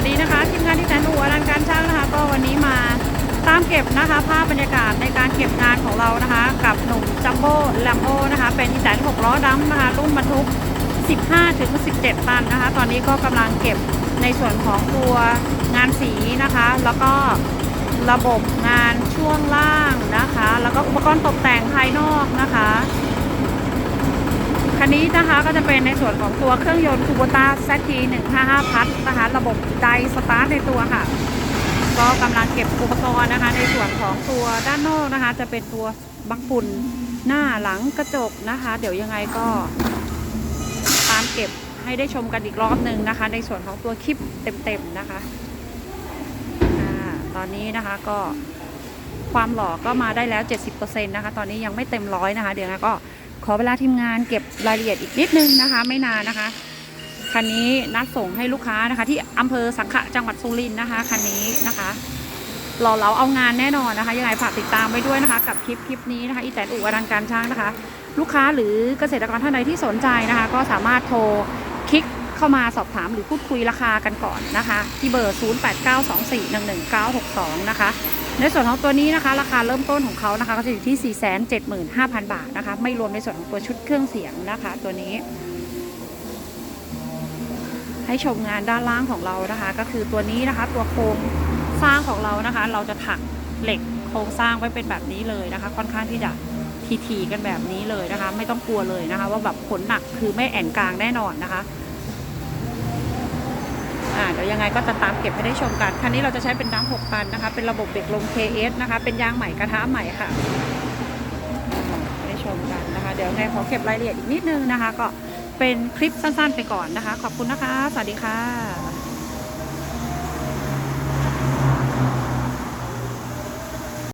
วัสดีนะคะทีมงานที่แสนหัวรันการช่างนะคะ ก็วันนี้มาตามเก็บนะคะ ภาพบรรยากาศในการเก็บงานของเรานะคะ กับหนุ่มจัมโบ้แลมโบ้นะคะ เป็นอีแสนหกล้อดัมนะคะ รุ่นบรรทุก 15ถึง17 ตันนะคะ ตอนนี้ก็กำลังเก็บในส่วนของตัวงานสีนะคะ แล้วก็ระบบงานช่วงล่างนะคะ แล้วก็อุปกรณ์ตกแต่งภายนอกนะคะ คันนี้นะคะก็จะเป็นในส่วนของตัวเครื่องยนต์คูโบต้า ZT 155พัทนะคะระบบไดสตาร์ทในตัวค่ะ ก็กำลังเก็บอุปกรณ์นะคะ ในส่วนของตัวด้านนอกนะคะ จะเป็นตัวบังฝุ่นหน้าหลังกระจกนะคะ เดี๋ยวยังไงก็ตามเก็บให้ได้ชมกันอีกรอบหนึ่งนะคะ ในส่วนของตัวคลิปเต็มๆนะคะตอนนี้นะคะก็ความหล่อก็มาได้แล้ว 70%นะคะ ตอนนี้ยังไม่เต็มร้อยนะคะ เดี๋ยวก็ ขอเวลาทีมงานเก็บรายละเอียดอีกนิดนึงนะคะ ไม่นานนะคะ คันนี้นัดส่งให้ลูกค้านะคะ ที่อำเภอสังขะจังหวัดสุรินทร์นะคะคันนี้นะคะรอเราเอางานแน่นอนนะคะยังไงฝากติดตามไว้ด้วยนะคะ กับคลิปคลิปนี้นะคะอีแตนอุอลังการช่างนะคะ ลูกค้าหรือเกษตรกรท่านใดที่สนใจนะคะ ก็สามารถโทรคลิกเข้ามาสอบถามหรือพูดคุยราคากันก่อนนะคะ ที่เบอร์ 0892411962 นะคะ ในส่วนของตัวนี้นะคะ ราคาเริ่มต้นของเขานะคะก็จะอยู่ที่ 475,000 บาทนะคะ ไม่รวมในส่วนของตัวชุดเครื่องเสียงนะคะ ตัวนี้ ให้ชมงานด้านล่างของเรานะคะ ก็คือตัวนี้นะคะ ตัวโครงสร้างของเรานะคะ เราจะถักเหล็กโครงสร้างไว้เป็นแบบนี้เลยนะคะ ค่อนข้างที่จะทีๆกันแบบนี้เลยนะคะ ไม่ต้องกลัวเลยนะคะ ว่าแบบผลหนักคือไม่แอนกลางแน่นอนนะคะ ยังไงก็จะตามเก็บให้ได้ชมกัน คันนี้เราจะใช้เป็นน้ำหกตันนะคะ เป็นระบบเบรกลม KS นะคะ เป็นยางใหม่กระทะใหม่ค่ะได้ชมกันนะคะ เดี๋ยวไงขอเก็บรายละเอียดอีกนิดนึงนะคะ ก็เป็นคลิปสั้นๆไปก่อนนะคะ ขอบคุณนะคะ สวัสดีค่ะ